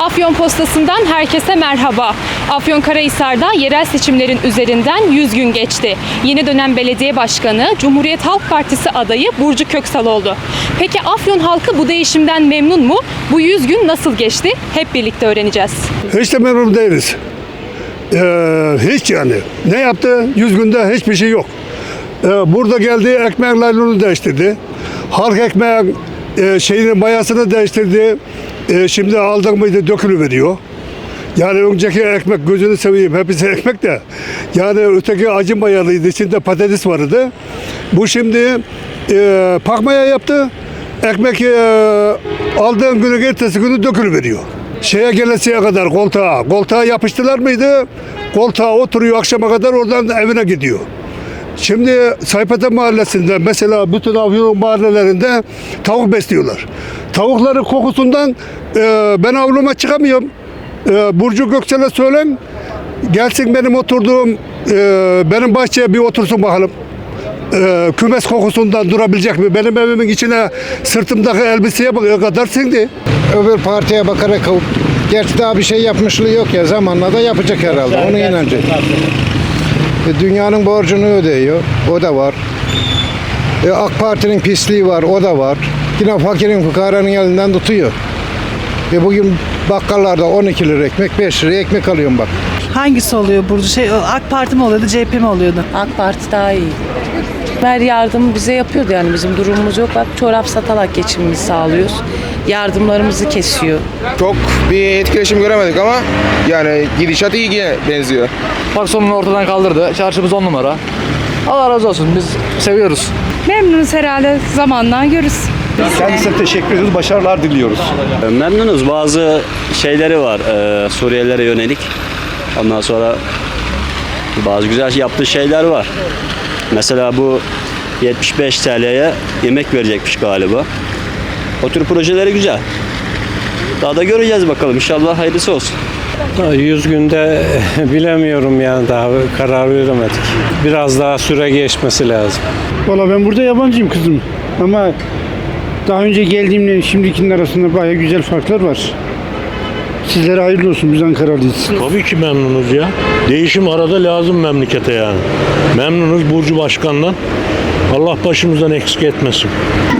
Afyon Postası'ndan herkese merhaba. Afyonkarahisar'da yerel seçimlerin üzerinden 100 gün geçti. Yeni dönem belediye başkanı Cumhuriyet Halk Partisi adayı Burcu Köksal oldu. Peki Afyon halkı bu değişimden memnun mu? Bu 100 gün nasıl geçti? Hep birlikte öğreneceğiz. Hiç de memnun değiliz. Ee, hiç yani. Ne yaptı? Yüz günde hiçbir şey yok. Ee, burada geldi ekmek laylonu değiştirdi. Halk ekmeğin e, şeyinin mayasını değiştirdi. Ee, şimdi aldın mıydı dökülü veriyor. Yani önceki ekmek gözünü seveyim hepsi ekmek de. Yani öteki acı mayalıydı. içinde patates vardı. Bu şimdi e, pakmaya yaptı. Ekmek e, aldığın günü ertesi günü dökülü veriyor. Şeye gelesiye kadar koltuğa. Koltuğa yapıştılar mıydı? Koltuğa oturuyor akşama kadar oradan evine gidiyor. Şimdi Saypete mahallesinde mesela bütün Afyon mahallelerinde tavuk besliyorlar. Tavukların kokusundan e, ben avluma çıkamıyorum. E, Burcu Gökçen'e söylen gelsin benim oturduğum e, benim bahçeye bir otursun bakalım. E, kümes kokusundan durabilecek mi? Benim evimin içine sırtımdaki elbiseye bak- kadar sindi. öbür partiye bakarak kavup Gerçi daha bir şey yapmışlığı yok ya zamanla da yapacak herhalde. Onu inancı. E, dünyanın borcunu ödüyor. O da var. E, AK Parti'nin pisliği var. O da var. Yine fakirin fukaranın elinden tutuyor. E, bugün bakkallarda 12 lira ekmek 5 liraya ekmek alıyorum bak. Hangisi oluyor Burcu? Şey, AK Parti mi oluyordu, CHP mi oluyordu? AK Parti daha iyi. Her yardımı bize yapıyordu yani bizim durumumuz yok. Bak çorap satarak geçimimizi sağlıyoruz. Yardımlarımızı kesiyor. Çok bir etkileşim göremedik ama yani gidişat iyiye benziyor. Park sorununu ortadan kaldırdı. Çarşımız on numara. Allah razı olsun. Biz seviyoruz. Memnunuz herhalde zamanla görürüz. Kendisine teşekkür ediyoruz. Başarılar diliyoruz. Memnunuz. Bazı şeyleri var e, Suriyelilere yönelik. Ondan sonra bazı güzel yaptığı şeyler var. Mesela bu 75 TL'ye yemek verecekmiş galiba. O tür projeleri güzel. Daha da göreceğiz bakalım. İnşallah hayırlısı olsun. 100 günde bilemiyorum yani daha karar veremedik. Biraz daha süre geçmesi lazım. Valla ben burada yabancıyım kızım. Ama daha önce geldiğimle şimdikinin arasında bayağı güzel farklar var. Sizlere hayırlı olsun biz Ankaralıyız. Tabii ki memnunuz ya. Değişim arada lazım memlekete yani. Memnunuz Burcu Başkan'dan. Allah başımızdan eksik etmesin.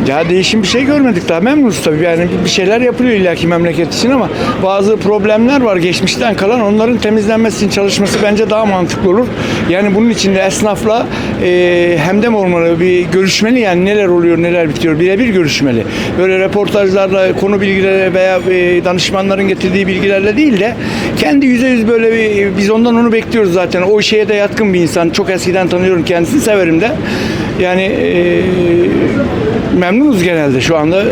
Ya değişim bir şey görmedik daha memnunuz tabii. Yani bir şeyler yapılıyor illaki memleket için ama bazı problemler var geçmişten kalan. Onların temizlenmesi için çalışması bence daha mantıklı olur. Yani bunun için de esnafla e, hemdem olmalı, bir görüşmeli yani neler oluyor, neler bitiyor. Birebir görüşmeli. Böyle reportajlarla, konu bilgileri veya e, danışmanların getirdiği bilgilerle değil de kendi yüze yüz böyle bir, biz ondan onu bekliyoruz zaten. O şeye de yatkın bir insan. Çok eskiden tanıyorum kendisini, severim de. Yani e, memnunuz genelde şu anda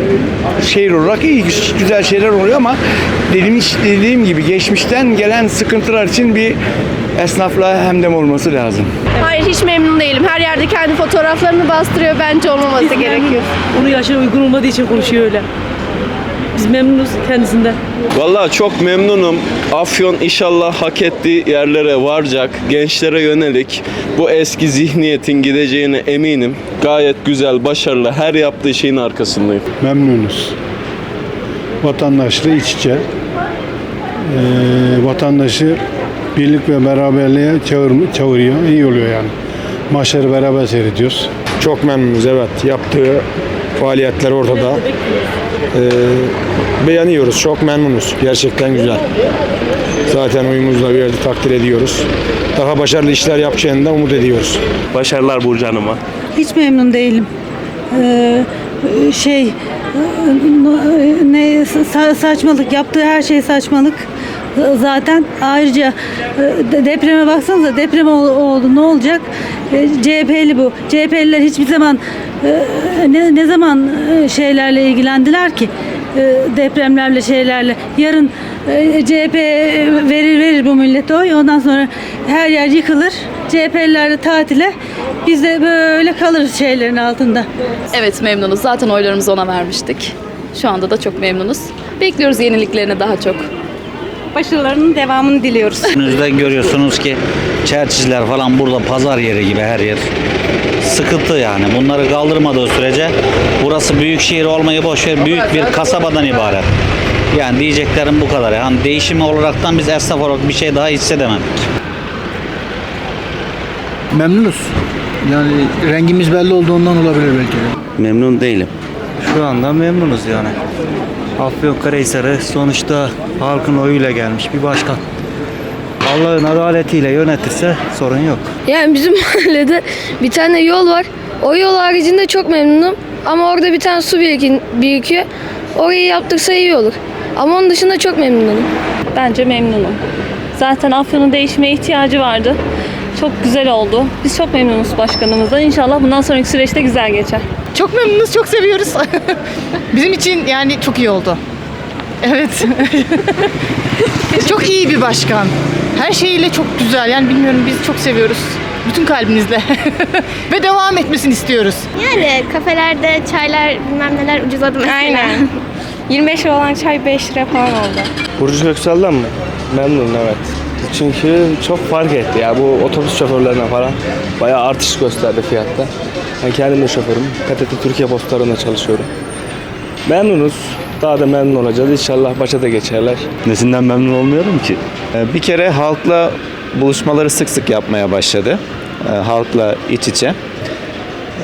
şehir olarak iyi güz- güzel şeyler oluyor ama dediğim, dediğim gibi geçmişten gelen sıkıntılar için bir esnafla hemdem olması lazım. Hayır hiç memnun değilim. Her yerde kendi fotoğraflarını bastırıyor. Bence olmaması gerekiyor. Onu yaşa uygun olmadığı için konuşuyor öyle. Biz memnunuz kendisinden. Vallahi çok memnunum. Afyon inşallah hak ettiği yerlere varacak. Gençlere yönelik bu eski zihniyetin gideceğine eminim. Gayet güzel, başarılı. Her yaptığı şeyin arkasındayım. Memnunuz. Vatandaşla iç içe. Ee, vatandaşı birlik ve beraberliğe çağır, çağırıyor. İyi oluyor yani. Maçları beraber seyrediyoruz. Çok memnunuz evet. Yaptığı faaliyetler ortada. Ee, beğeniyoruz. Çok memnunuz. Gerçekten güzel. Zaten oyumuzla bir yerde takdir ediyoruz. Daha başarılı işler yapacağını da umut ediyoruz. Başarılar Burcu Hanım'a. Hiç memnun değilim. Ee, şey, ne sa- saçmalık, yaptığı her şey saçmalık. Zaten ayrıca e, de- depreme baksanıza deprem ol- oldu ne olacak? E, CHP'li bu. CHP'liler hiçbir zaman e, ne, ne zaman şeylerle ilgilendiler ki? Depremlerle şeylerle. Yarın CHP verir verir bu millete oy. Ondan sonra her yer yıkılır. CHP'liler de tatile. Biz de böyle kalırız şeylerin altında. Evet memnunuz. Zaten oylarımızı ona vermiştik. Şu anda da çok memnunuz. Bekliyoruz yeniliklerini daha çok. Başarılarının devamını diliyoruz. Önünüzde görüyorsunuz ki çerçizler falan burada pazar yeri gibi her yer. Sıkıntı yani. Bunları kaldırmadığı sürece burası büyük şehir olmayı boş ver büyük bir kasabadan ibaret. Yani diyeceklerim bu kadar. Yani değişim olaraktan biz esnaf olarak bir şey daha hissedemedik. Memnunuz. Yani rengimiz belli olduğundan olabilir belki. Memnun değilim. Şu anda memnunuz yani. Afyonkarahisar'ı sonuçta halkın oyuyla gelmiş bir başkan. Allah'ın adaletiyle yönetirse sorun yok. Yani bizim mahallede bir tane yol var. O yol haricinde çok memnunum. Ama orada bir tane su birikin- birikiyor. Orayı yaptırsa iyi olur. Ama onun dışında çok memnunum. Bence memnunum. Zaten Afyon'un değişmeye ihtiyacı vardı. Çok güzel oldu. Biz çok memnunuz başkanımızdan. İnşallah bundan sonraki süreçte güzel geçer. Çok memnunuz, çok seviyoruz. Bizim için yani çok iyi oldu. Evet. çok iyi bir başkan. Her şeyiyle çok güzel. Yani bilmiyorum biz çok seviyoruz. Bütün kalbimizle. Ve devam etmesini istiyoruz. Yani kafelerde çaylar bilmem neler ucuzladı mesela. Aynen. 25 lira olan çay 5 lira falan oldu. Burcu Köksal'dan mı? Memnunum evet. Çünkü çok fark etti ya bu otobüs şoförlerine falan bayağı artış gösterdi fiyatta. Ben kendim de şoförüm. PTT Türkiye Postalarında çalışıyorum. Memnunuz. Daha da memnun olacağız. İnşallah başa da geçerler. Nesinden memnun olmuyorum ki? Bir kere halkla buluşmaları sık sık yapmaya başladı. Ee, Halkla iç içe.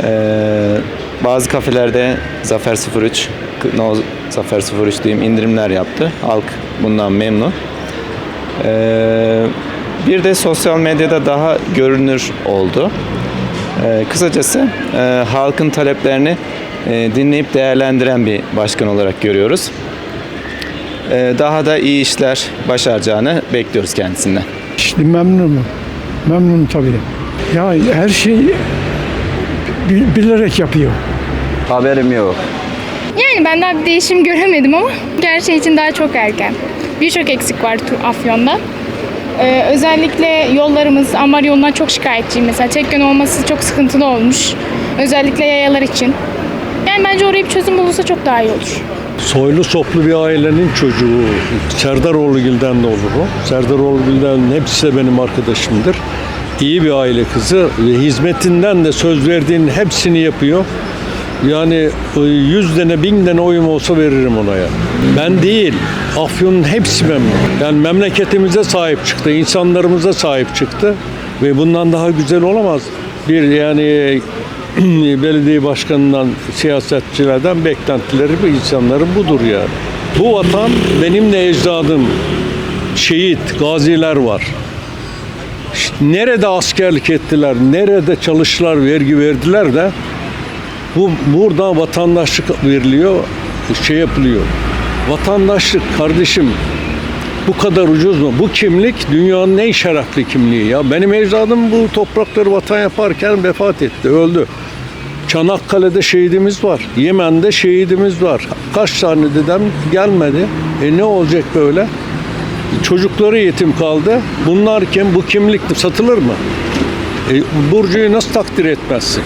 Ee, Bazı kafelerde Zafer 03, no, Zafer 03 diyeyim indirimler yaptı. Halk bundan memnun. Ee, Bir de sosyal medyada daha görünür oldu. Ee, Kısacası e, halkın taleplerini e, dinleyip değerlendiren bir başkan olarak görüyoruz. Ee, Daha da iyi işler başaracağını bekliyoruz kendisinden. İşte memnunum. Memnunum tabii. Ya her şey bil- bilerek yapıyor. Haberim yok. Yani ben daha bir değişim göremedim ama gerçeği için daha çok erken. Birçok eksik var Afyon'da. Ee, özellikle yollarımız, Ambar yolundan çok şikayetçiyim. Mesela tek yön olması çok sıkıntılı olmuş. Özellikle yayalar için. Yani bence oraya bir çözüm bulursa çok daha iyi olur. Soylu soplu bir ailenin çocuğu. Serdaroğlu'gilden de olur o. Serdaroğlu'gilden hepsi de benim arkadaşımdır. İyi bir aile kızı hizmetinden de söz verdiğinin hepsini yapıyor. Yani e, yüz tane bin tane oyum olsa veririm ona ya. Ben değil, Afyon'un hepsi memnun. Yani memleketimize sahip çıktı, insanlarımıza sahip çıktı. Ve bundan daha güzel olamaz. Bir yani belediye başkanından, siyasetçilerden beklentileri bu insanların budur yani. Bu vatan benim de ecdadım, şehit, gaziler var. Nerede askerlik ettiler, nerede çalıştılar, vergi verdiler de bu burada vatandaşlık veriliyor, şey yapılıyor. Vatandaşlık kardeşim bu kadar ucuz mu? Bu kimlik dünyanın en şerefli kimliği ya. Benim ecdadım bu toprakları vatan yaparken vefat etti, öldü. Çanakkale'de şehidimiz var. Yemen'de şehidimiz var. Kaç tane dedem gelmedi. E ne olacak böyle? Çocukları yetim kaldı. Bunlarken bu kimlik satılır mı? E, Burcu'yu nasıl takdir etmezsin?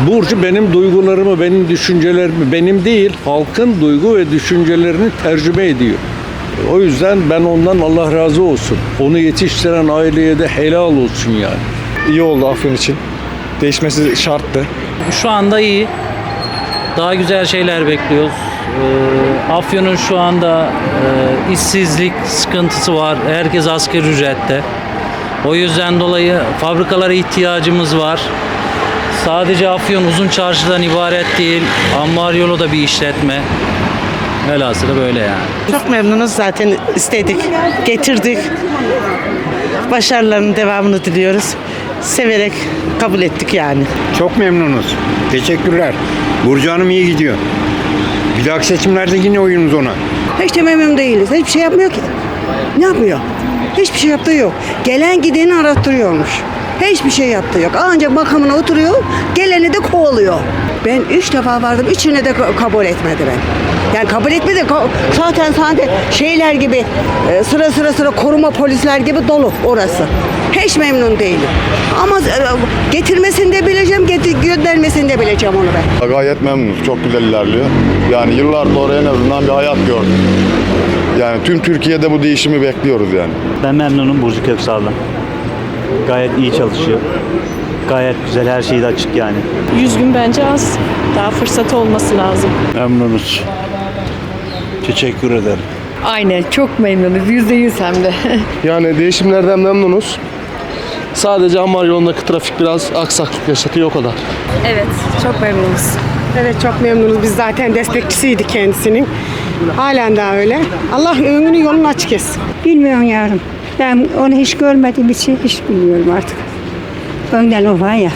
Burcu benim duygularımı, benim düşüncelerimi, benim değil, halkın duygu ve düşüncelerini tercüme ediyor. O yüzden ben ondan Allah razı olsun. Onu yetiştiren aileye de helal olsun yani. İyi oldu Afyon için. Değişmesi şarttı. Şu anda iyi. Daha güzel şeyler bekliyoruz. Ee, Afyon'un şu anda e, işsizlik sıkıntısı var. Herkes asgari ücrette. O yüzden dolayı fabrikalara ihtiyacımız var. Sadece Afyon uzun çarşıdan ibaret değil. Ambar yolu da bir işletme. Velhasılı böyle yani. Çok memnunuz zaten istedik, getirdik. Başarılarının devamını diliyoruz. Severek kabul ettik yani. Çok memnunuz. Teşekkürler. Burcu Hanım iyi gidiyor. Bir dahaki seçimlerde yine oyunuz ona. Hiç de memnun değiliz. Hiçbir şey yapmıyor ki. Ne yapıyor? Hiçbir şey yaptığı yok. Gelen gideni arattırıyormuş. Hiçbir şey yaptığı yok. Ancak makamına oturuyor, geleni de kovalıyor. Ben üç defa vardım, üçüne de ka- kabul etmedi ben. Yani kabul etmedi. Zaten zaten şeyler gibi, e, sıra sıra sıra koruma polisler gibi dolu orası. Hiç memnun değilim. Ama e, getirmesini de bileceğim, getir, göndermesini de bileceğim onu ben. Gayet memnunuz. Çok güzel ilerliyor. Yani yıllardır oraya en azından bir hayat gördük. Yani tüm Türkiye'de bu değişimi bekliyoruz yani. Ben memnunum Burcu Köksal'dan. Gayet iyi çalışıyor. Gayet güzel her şeyi de açık yani. 100 gün bence az. Daha fırsatı olması lazım. Memnunuz. Teşekkür ederim. Aynen çok memnunuz. Yüzde yüz hem de. Yani değişimlerden memnunuz. Sadece Ambar yolundaki trafik biraz aksaklık yaşatıyor o kadar. Evet çok memnunuz. Evet çok memnunuz. Biz zaten destekçisiydik kendisinin. Halen daha öyle. Allah önünü yolunu açık etsin. Bilmiyorum yavrum. Ben onu hiç görmediğim için hiç bilmiyorum artık. Önden o var ya.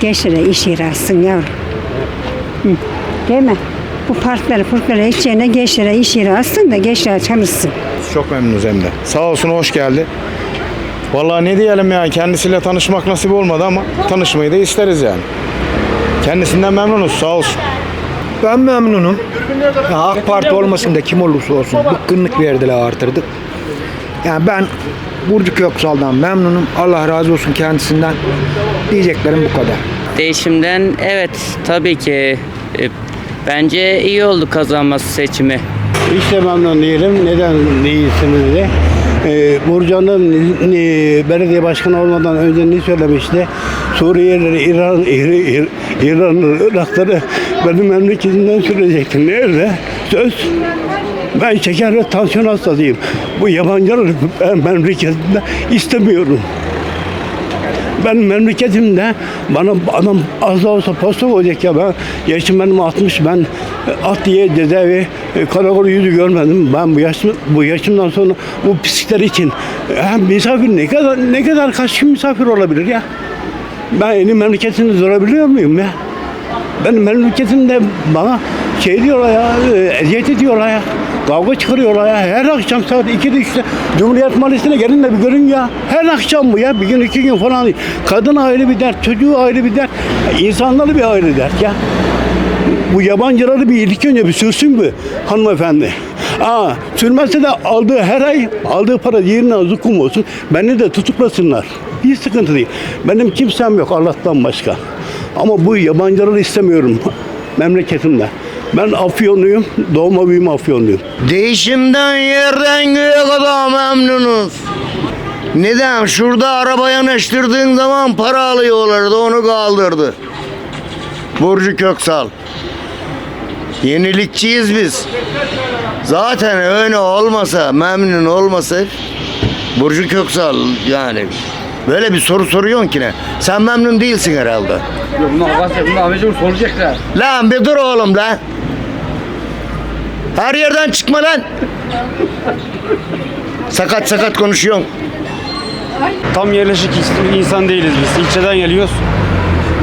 Gençlere iş yeri açsın yavrum. Hı. Değil mi? Bu parkları parkları hiç yerine gençlere iş yeri açsın da gençler çalışsın. Çok memnunuz hem de. Sağ olsun hoş geldi. Vallahi ne diyelim ya kendisiyle tanışmak nasip olmadı ama tanışmayı da isteriz yani. Kendisinden memnunuz sağ olsun. Ben memnunum. Ya AK Parti olmasın da kim olursa olsun bıkkınlık verdiler artırdık. Yani ben Burcu Köksal'dan memnunum. Allah razı olsun kendisinden. Diyeceklerim bu kadar. Değişimden evet tabii ki e, bence iyi oldu kazanması seçimi. Hiç de memnun değilim. Neden değilsiniz de? Ee, Burcan'ın e, belediye başkanı olmadan önce ne söylemişti? Suriyelileri, İran, İr- İr- İran'ı, Irak'ları benim memleketimden sürecekti. Nerede? Söz. Ben şeker ve tansiyon hastasıyım. Bu yabancıları ben memleketimde istemiyorum. Ben memleketimde bana adam az da olsa posta koyacak ya ben yaşım benim 60 ben at diye cezaevi e, karakol yüzü görmedim. Ben bu yaşım bu yaşımdan sonra bu pislikler için e, hem misafir ne kadar ne kadar kaç kim misafir olabilir ya? Ben benim memleketimde durabiliyor muyum ya? Benim memleketimde bana şey diyorlar ya, e, eziyet ediyorlar ya. Kavga çıkarıyorlar ya. Her akşam saat 2'de 3'te Cumhuriyet Mahallesi'ne gelin de bir görün ya. Her akşam bu ya. Bir gün iki gün falan değil. Kadın ayrı bir dert, çocuğu ayrı bir dert. insanları bir ayrı dert ya. Bu yabancıları bir ilk önce bir sürsün bu hanımefendi. Aa, sürmezse de aldığı her ay aldığı para yerine zukum olsun. Beni de tutuklasınlar. Hiç sıkıntı değil. Benim kimsem yok Allah'tan başka. Ama bu yabancıları istemiyorum memleketimde. Ben Afyonluyum, doğma büyüme Afyonluyum. Değişimden yerden göğe kadar memnunuz. Neden? Şurada araba yanaştırdığın zaman para alıyorlardı, onu kaldırdı. Burcu Köksal. Yenilikçiyiz biz. Zaten öyle olmasa, memnun olmasak Burcu Köksal yani böyle bir soru soruyorsun ki ne? Sen memnun değilsin herhalde. Yok bunu avaz bunu soracaklar. Lan bir dur oğlum lan. Her yerden çıkma lan. Sakat sakat konuşuyorsun. Tam yerleşik insan değiliz biz. İlçeden geliyoruz.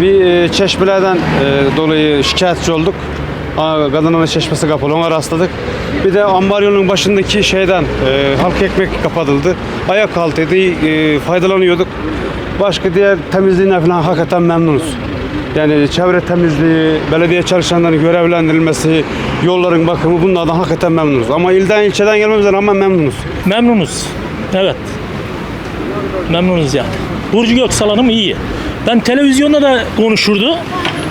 Bir e, çeşmelerden e, dolayı şikayetçi olduk. Aa, Kadınanın çeşmesi kapalı ona rastladık. Bir de ambar yolunun başındaki şeyden e, halk ekmek kapatıldı. Ayak altıydı e, faydalanıyorduk. Başka diğer temizliğine falan hakikaten memnunuz. Yani çevre temizliği, belediye çalışanlarının görevlendirilmesi, yolların bakımı bunlardan hakikaten memnunuz. Ama ilden ilçeden gelmemize rağmen memnunuz. Memnunuz. Evet. Memnunuz yani. Burcu Göksal Hanım iyi. Ben televizyonda da konuşurdu.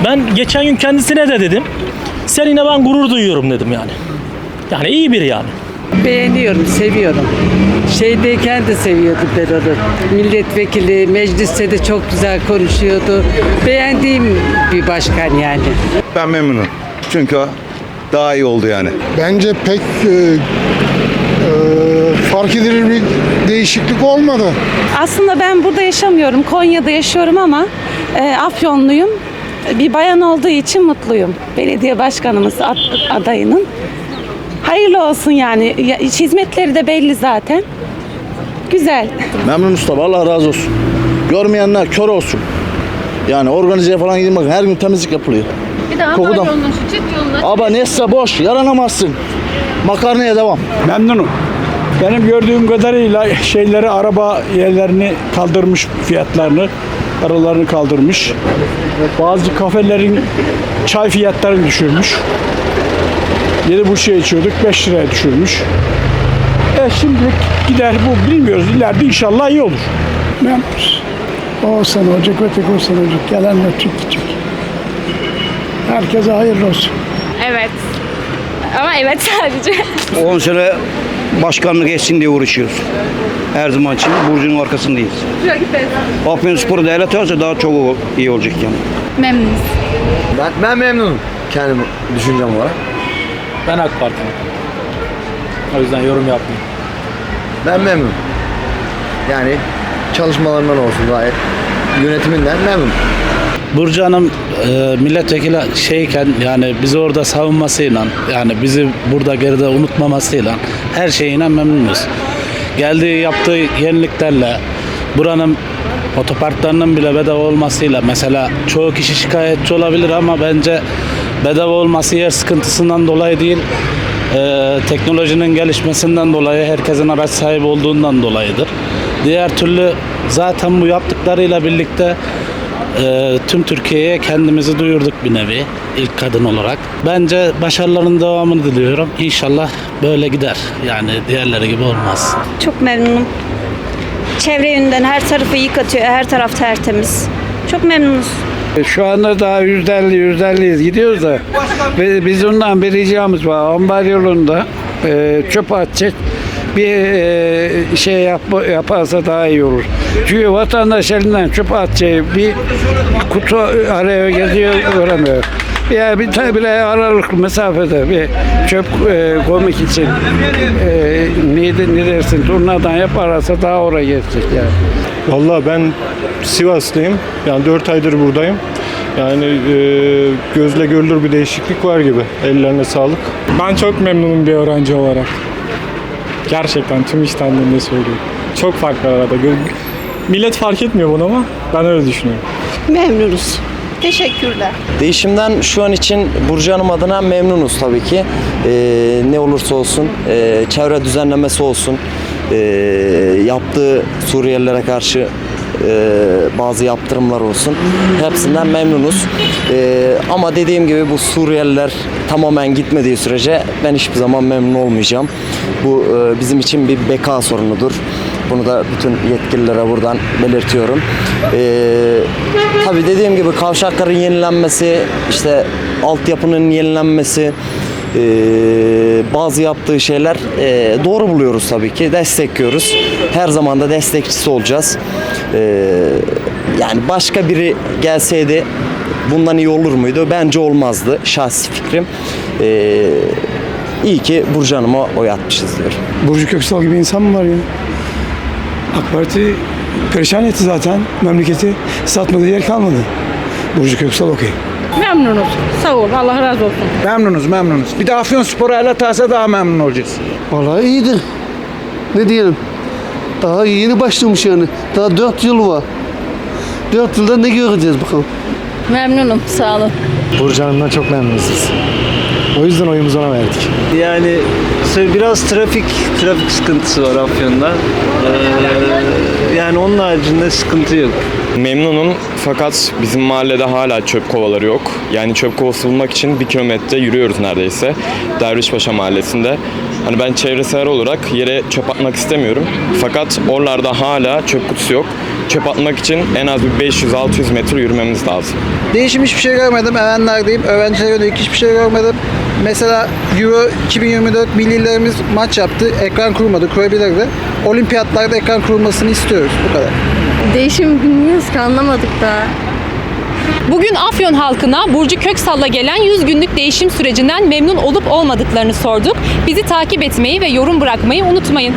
Ben geçen gün kendisine de dedim. Seninle ben gurur duyuyorum dedim yani. Yani iyi biri yani. Beğeniyorum, seviyorum. Şeydeyken de seviyordum ben onu. Milletvekili, mecliste de çok güzel konuşuyordu. Beğendiğim bir başkan yani. Ben memnunum. Çünkü daha iyi oldu yani. Bence pek fark edilir bir değişiklik olmadı. Aslında ben burada yaşamıyorum. Konya'da yaşıyorum ama e, Afyonluyum. Bir bayan olduğu için mutluyum. Belediye başkanımız ad- adayının. Hayırlı olsun yani. Ya, hizmetleri de belli zaten. Güzel. Memnun usta Allah razı olsun. Görmeyenler kör olsun. Yani organizeye falan gidin bakın her gün temizlik yapılıyor. Bir daha Kokudan. yolunun şu çift yolunu Aba neyse boş yaranamazsın. Makarnaya devam. Memnunum. Benim gördüğüm kadarıyla şeyleri araba yerlerini kaldırmış fiyatlarını, aralarını kaldırmış. Bazı kafelerin çay fiyatlarını düşürmüş. 7,5'a içiyorduk 5 liraya düşürmüş. E şimdilik gider bu bilmiyoruz. İleride inşallah iyi olur. Memnunuz. O sene olacak, öteki o sene olacak. Gelenler çok gidecek. Herkese hayırlı olsun. Evet. Ama evet sadece. 10 sene başkanlık etsin diye uğraşıyoruz. Her zaman için Burcu'nun arkasındayız. Afyonspor'u devlet alsa daha çok iyi olacak yani. memnunuz. Ben, ben memnunum kendim düşüncem olarak. Ben AK Parti'yim. O yüzden yorum yapmayayım. Ben memnun. Yani çalışmalarından olsun gayet. Yönetiminden memnun. Burcu Hanım e, milletvekili şeyken yani bizi orada savunmasıyla yani bizi burada geride unutmamasıyla her şeyine memnunuz. Geldiği yaptığı yeniliklerle buranın otoparklarının bile bedava olmasıyla mesela çoğu kişi şikayetçi olabilir ama bence bedava olması yer sıkıntısından dolayı değil e, teknolojinin gelişmesinden dolayı herkesin araç sahibi olduğundan dolayıdır. Diğer türlü zaten bu yaptıklarıyla birlikte e, tüm Türkiye'ye kendimizi duyurduk bir nevi ilk kadın olarak. Bence başarılarının devamını diliyorum. İnşallah böyle gider. Yani diğerleri gibi olmaz. Çok memnunum. Çevre yönünden her tarafı yıkatıyor, her taraf tertemiz. Çok memnunuz. Şu anda daha yüzde elli, yüzde elliyiz gidiyoruz da. Ve biz ondan bir ricamız var. Ambar yolunda e, çöp atacak bir e, şey yap, yaparsa daha iyi olur. Çünkü vatandaş elinden çöp atacağı bir kutu araya geziyor göremiyor. Ya bir tane bile aralıklı mesafede bir çöp e, komik için e, neydi ne dersin turnadan yaparsa daha oraya geçecek yani. Vallahi ben Sivaslıyım. Yani 4 aydır buradayım. Yani e, gözle görülür bir değişiklik var gibi. Ellerine sağlık. Ben çok memnunum bir öğrenci olarak. Gerçekten tüm iştenliğimle söylüyorum. Çok fark var arada. Millet fark etmiyor bunu ama ben öyle düşünüyorum. Memnunuz. Teşekkürler. Değişimden şu an için Burcu Hanım adına memnunuz tabii ki. Ee, ne olursa olsun, ee, çevre düzenlemesi olsun, ee, yaptığı Suriyelilere karşı ee, bazı yaptırımlar olsun. Hepsinden memnunuz. Ee, ama dediğim gibi bu Suriyeliler tamamen gitmediği sürece ben hiçbir zaman memnun olmayacağım. Bu ee, bizim için bir beka sorunudur. Bunu da bütün yetkililere buradan belirtiyorum. Ee, tabii dediğim gibi kavşakların yenilenmesi, işte altyapının yenilenmesi, ee, bazı yaptığı şeyler ee, doğru buluyoruz tabii ki. Destekliyoruz. Her zaman da destekçisi olacağız. Ee, yani başka biri gelseydi bundan iyi olur muydu? Bence olmazdı. Şahsi fikrim. Ee, iyi ki Burcu Hanım'a oy atmışız diyorum. Burcu Köksal gibi insan mı var ya? AK Parti perişan etti zaten memleketi. Satmadığı yer kalmadı. Burcu Köksal okey. Memnunuz. Sağ ol. Allah razı olsun. Memnunuz memnunuz. Bir de Afyon Spor'u el atarsa daha memnun olacağız. Vallahi iyidir. Ne diyelim? Daha yeni başlamış yani. Daha 4 yıl var. 4 yılda ne göreceğiz bakalım. Memnunum. Sağ olun. Burcu Hanım'dan çok memnunuz biz. O yüzden oyumuzu ona verdik. Yani biraz trafik trafik sıkıntısı var Afyon'da. yani onun haricinde sıkıntı yok. Memnunum fakat bizim mahallede hala çöp kovaları yok. Yani çöp kovası bulmak için bir kilometre yürüyoruz neredeyse. Dervişpaşa mahallesinde. Hani ben çevresel olarak yere çöp atmak istemiyorum. Fakat oralarda hala çöp kutusu yok. Çöp atmak için en az bir 500-600 metre yürümemiz lazım. Değişim hiçbir şey görmedim. Öğrencilerdeyim. Öğrencilere yönelik hiçbir şey görmedim. Mesela Euro 2024 millilerimiz maç yaptı. Ekran kurmadı. Kurabilirdi. Olimpiyatlarda ekran kurulmasını istiyoruz. Bu kadar. Değişim bilmiyoruz ki anlamadık daha. Bugün Afyon halkına Burcu Köksal'la gelen 100 günlük değişim sürecinden memnun olup olmadıklarını sorduk. Bizi takip etmeyi ve yorum bırakmayı unutmayın.